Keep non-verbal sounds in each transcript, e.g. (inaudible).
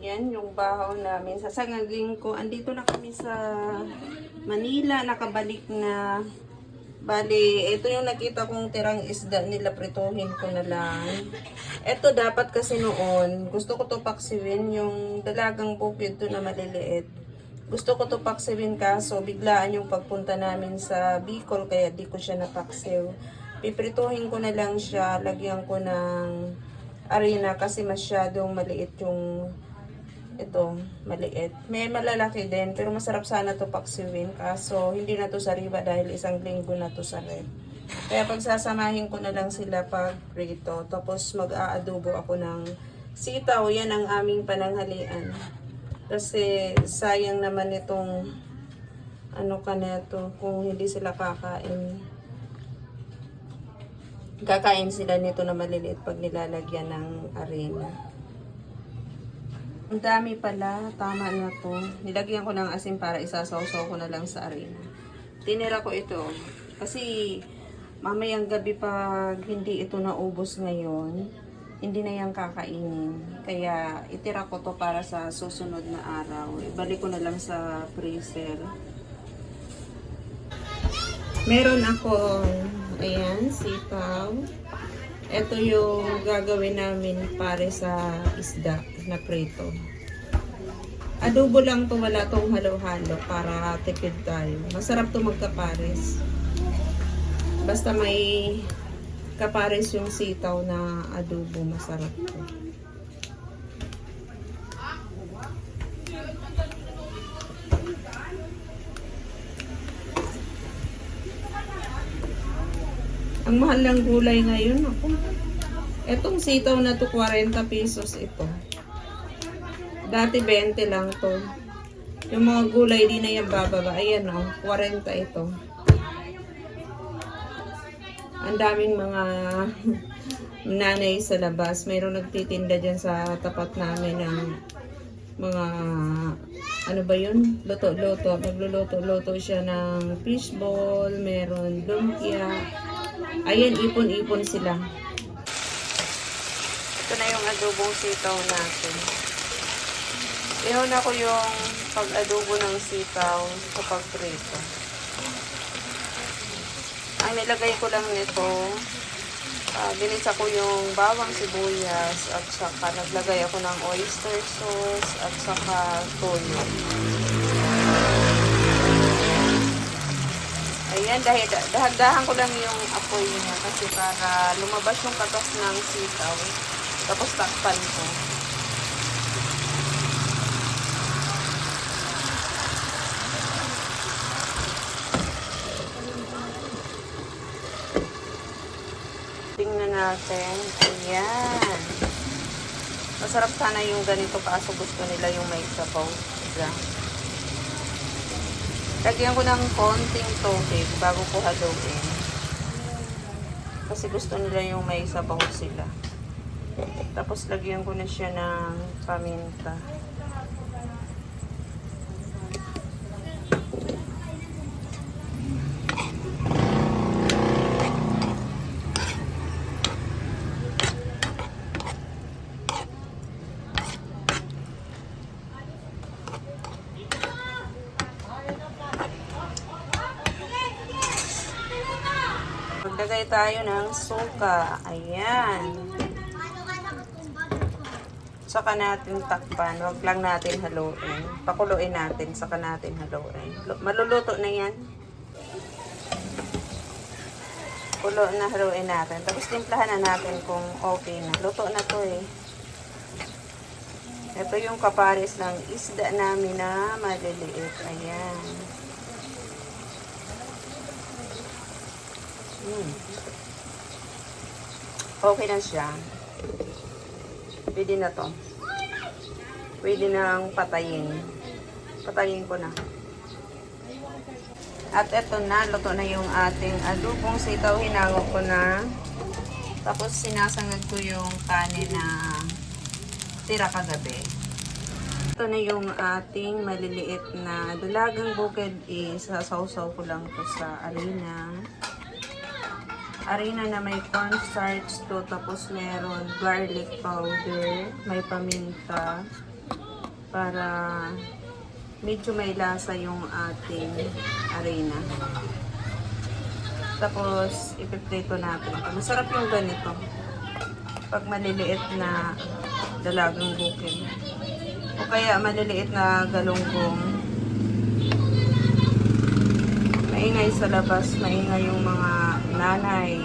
Yan yung bahaw namin. Sasangagin ko. Andito na kami sa Manila. Nakabalik na. Bali, ito yung nakita kong tirang isda nila. Prituhin ko na lang. Ito dapat kasi noon. Gusto ko to paksiwin. Yung dalagang bukid to na maliliit. Gusto ko to paksiwin kaso biglaan yung pagpunta namin sa Bicol kaya di ko siya napaksiw. Piprituhin ko na lang siya. Lagyan ko ng arena kasi masyadong maliit yung ito, maliit. May malalaki din, pero masarap sana to paksiwin. Kaso, hindi na to sa riba dahil isang linggo na to sa rep. Kaya pagsasamahin ko na lang sila pag prito. Tapos mag-aadobo ako ng sitaw. Yan ang aming pananghalian. Kasi sayang naman itong ano ka na to kung hindi sila kakain. Kakain sila nito na maliliit pag nilalagyan ng arena. Ang dami pala. Tama na to. Nilagyan ko ng asin para isasawsaw ko na lang sa arena. Tinira ko ito. Kasi mamayang gabi pag hindi ito naubos ngayon, hindi na yan kakainin. Kaya itira ko to para sa susunod na araw. Ibalik ko na lang sa freezer. Meron ako, ayan, sitaw. Ito yung gagawin namin pare sa isda na prito. Adobo lang to, wala tong halo-halo para tipid tayo. Masarap to magkapares. Basta may kapares yung sitaw na adobo, masarap to. Ang mahal ng gulay ngayon, ako. Etong sitaw na to, 40 pesos ito. Dati 20 lang to. Yung mga gulay, di na yan bababa. Ayan o, 40 ito. Ang daming mga (laughs) nanay sa labas. Mayroong nagtitinda dyan sa tapat namin ng mga ano ba yun? Luto-luto. Nagluluto-luto siya ng fishball, meron lumpia. Ayan, ipon-ipon sila. Ito na yung adobong sitaw natin. Ihaw ko yung pag-adobo ng sitaw sa pagprito. Ang nilagay ko lang nito, uh, binisa ko yung bawang sibuyas at saka naglagay ako ng oyster sauce at saka toyo. Ayan, dahil dahan-dahan ko lang yung apoy niya kasi para lumabas yung katas ng sitaw. Tapos takpan ko. Tingnan natin. Ayan. Masarap sana yung ganito kaso gusto nila yung may sabaw. Diba? Lagyan ko ng konting tubig bago ko haluin. Kasi gusto nila yung may sabaw sila. Tapos lagyan ko na siya ng paminta. Maglagay tayo ng suka. Ayan. Saka natin takpan. Huwag lang natin haluin. Pakuluin natin. Saka natin haluin. Lu- Maluluto na yan. Kulo na haluin natin. Tapos timplahan na natin kung okay na. Luto na to eh. Ito yung kapares ng isda namin na maliliit. Ayan. Mm. Okay na siya. Pwede na to. Pwede nang patayin. Patayin ko na. At eto na, luto na yung ating adobong sitaw. Hinango ko na. Tapos sinasangag ko yung kanin na tira kagabi. Ito na yung ating maliliit na dalagang bukid. Isasawsaw ko lang to sa arena arena na may cornstarch to, tapos meron garlic powder, may paminta, para medyo may lasa yung ating arena. Tapos, ipiprito natin. Masarap yung ganito. Pag maliliit na dalagang bukid. O kaya maliliit na galunggong. Maingay sa labas, maingay yung mga nanay.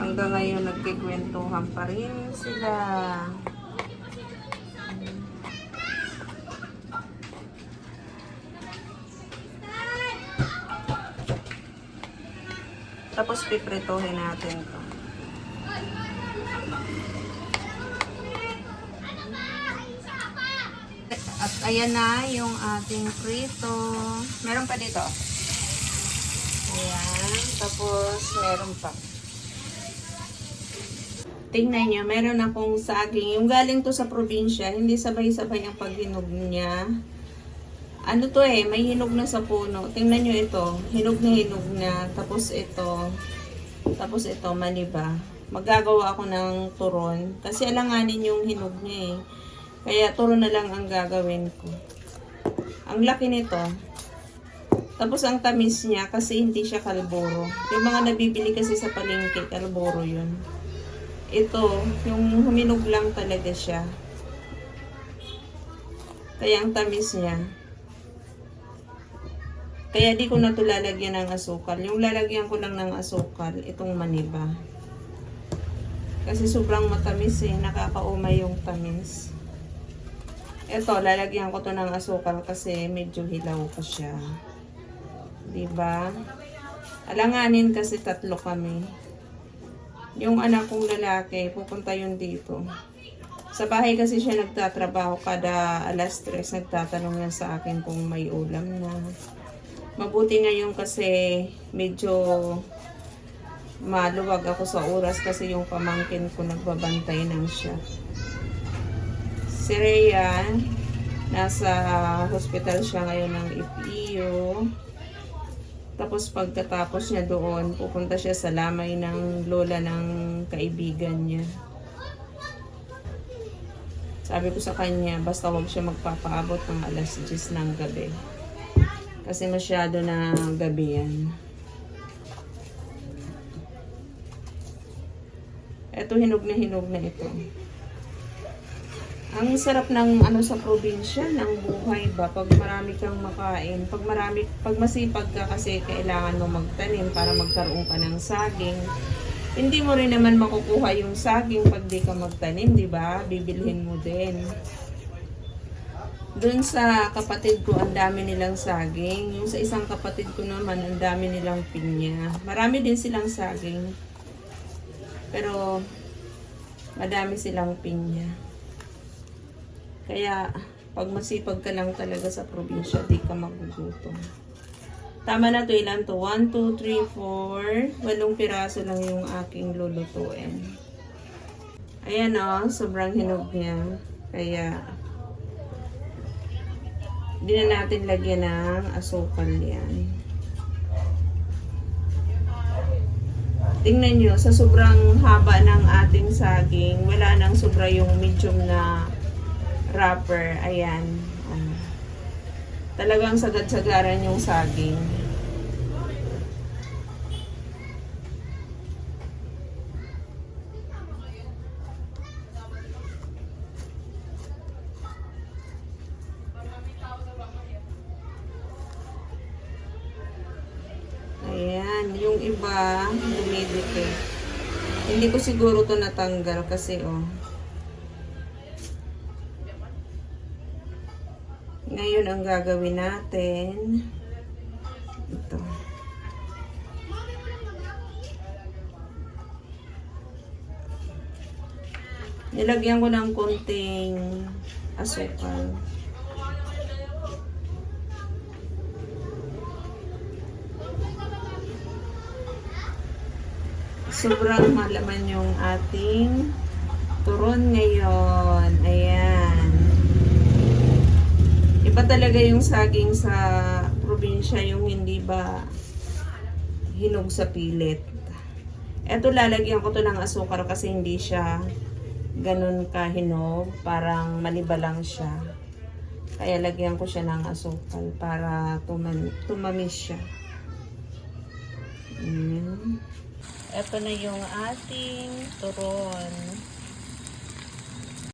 Hanggang ngayon nagkikwentuhan pa rin sila. Tapos pipritohin natin to. At ayan na yung ating prito. Meron pa dito. Ayan. Tapos meron pa. Tingnan nyo, meron akong saging. Yung galing to sa probinsya, hindi sabay-sabay ang paghinog niya. Ano to eh, may hinog na sa puno. Tingnan nyo ito, hinog na hinog na. Tapos ito, tapos ito, maniba. Magagawa ako ng turon. Kasi alanganin yung hinog niya eh. Kaya turon na lang ang gagawin ko. Ang laki nito. Tapos ang tamis niya kasi hindi siya kalboro. Yung mga nabibili kasi sa palengke, kalboro yun. Ito, yung huminog lang talaga siya. Kaya ang tamis niya. Kaya di ko na ito lalagyan ng asukal. Yung lalagyan ko lang ng asukal, itong maniba. Kasi sobrang matamis eh. Nakakaumay yung tamis. Ito, lalagyan ko to ng asukal kasi medyo hilaw pa siya. Diba? Alanganin kasi tatlo kami. Yung anak kong lalaki, pupunta yun dito. Sa bahay kasi siya nagtatrabaho kada alas 3, nagtatanong yan sa akin kung may ulam na. Mabuti ngayon kasi medyo maluwag ako sa oras kasi yung pamangkin ko nagbabantay ng siya. Si Rhea, nasa hospital siya ngayon ng IPIO. Tapos pagkatapos niya doon, pupunta siya sa lamay ng lola ng kaibigan niya. Sabi ko sa kanya, basta wag siya magpapaabot ng alas 10 ng gabi. Kasi masyado na gabi yan. Ito hinog na hinog na ito. Ang sarap ng ano sa probinsya, ng buhay ba, pag marami kang makain, pag marami, pag masipag ka kasi kailangan mo magtanim para magkaroon ka ng saging. Hindi mo rin naman makukuha yung saging pag di ka magtanim, di ba? Bibilhin mo din. Doon sa kapatid ko, ang dami nilang saging. Yung sa isang kapatid ko naman, ang dami nilang pinya. Marami din silang saging. Pero, madami silang pinya. Kaya, pag masipag ka lang talaga sa probinsya, di ka magugutom. Tama na to, ilan to? 1, 2, 3, 4. Walong piraso lang yung aking lulutuin. Ayan o, sobrang hinog niya. Kaya, hindi na natin lagyan ng asukal yan. Tingnan nyo, sa sobrang haba ng ating saging, wala nang sobra yung medium na wrapper. Ayan. Ano. Talagang sagad-sagaran yung saging. Ayan, yung iba, dumidikit. Hindi ko siguro to natanggal kasi oh. Ngayon ang gagawin natin, ito. Nilagyan ko ng konting asukal. Sobrang malaman yung ating turon ngayon. Ayan. Iba talaga yung saging sa probinsya, yung hindi ba hinog sa pilit. Eto lalagyan ko to ng asukar kasi hindi siya ganun kahinog, parang maliba lang siya. Kaya lagyan ko siya ng asukal para tuman tumamis siya. Mm. Ito na yung ating turon.